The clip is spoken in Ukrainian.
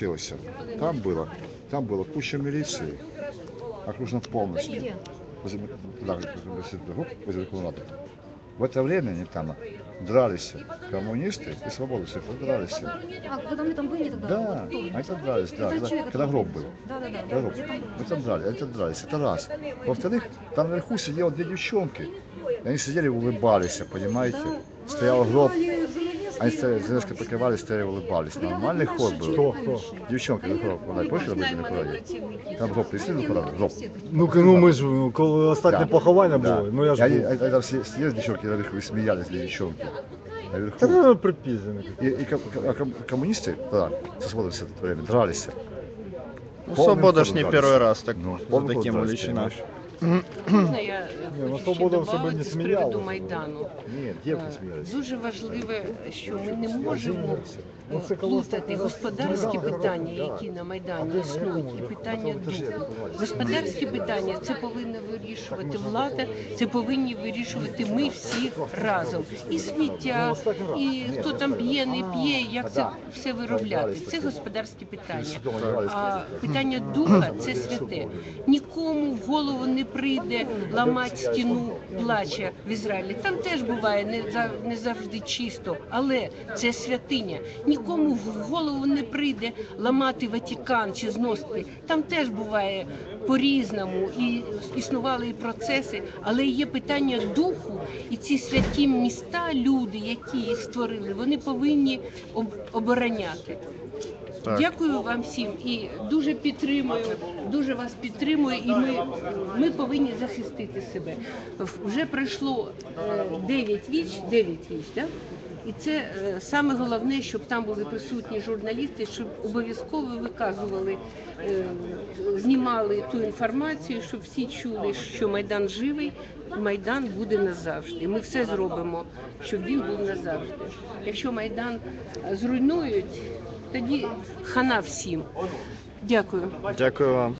случилось? Там было, там было куча милиции, окружено полностью. Возле, да, возле. В это время они там дрались коммунисты и свободовцы, дрались. А, когда мы там были тогда? Да, Вот они там дрались, да, Это когда, когда гроб был. Да, да, да. Когда гроб. Мы там дрались, они там дрались, это раз. Во-вторых, там наверху сидело две девчонки. И они сидели и улыбались, понимаете? Стоял гроб, они стояли, делают. занавески покрывали, стояли и улыбались. Нормальный ход был. Кто, кто? Девчонки на гроб, вона помниш, робили на параді? Там гроб прийшли на параді, гроб. Ну, ну ми ж ну, коли останнє Да. поховання Да. було, ну я И ж они, був. они там все сидели девчонки наверху и смеялись для девчонки. Наверху. Та ну припізно. И, и ком- а ком- коммунисты, да, со свободовцы в это время дрались. Ну, Полным свобода ж ходом не дрались. первый раз так Ну, за полным таким ходом дрались, увлечена. понимаешь? Можна я е, Ні, ну, хочу свобода ще не добавити з приводу Майдану. Нет, девки Е, смеялись. Дуже важливе, що ми не можемо Ну, це плутати господарські Майдан питання, да. які на Майдані існують, і питання духу. Господарські питання це повинна вирішувати влада, це повинні вирішувати ми всі разом. І сміття, і хто там п'є, не п'є, як це все виробляти. Це господарські питання. А питання духа це святе. Нікому в голову не прийде ламати стіну плача в Ізраїлі. Там теж буває не за не завжди чисто, але це святиня. Нікому в голову не прийде ламати Ватикан чи зносити. Там теж буває по-різному і існували і процеси, але є питання духу, і ці святі міста, люди, які їх створили, вони повинні об- обороняти. Так. Дякую вам всім і дуже підтримую, дуже вас підтримую, і ми, ми повинні захистити себе. Вже пройшло 9 віч, 9 віч, да? І це е, саме головне, щоб там були присутні журналісти, щоб обов'язково виказували, е, знімали ту інформацію, щоб всі чули, що Майдан живий, Майдан буде назавжди. Ми все зробимо, щоб він був назавжди. Якщо Майдан зруйнують, тоді хана всім. Дякую. Дякую вам.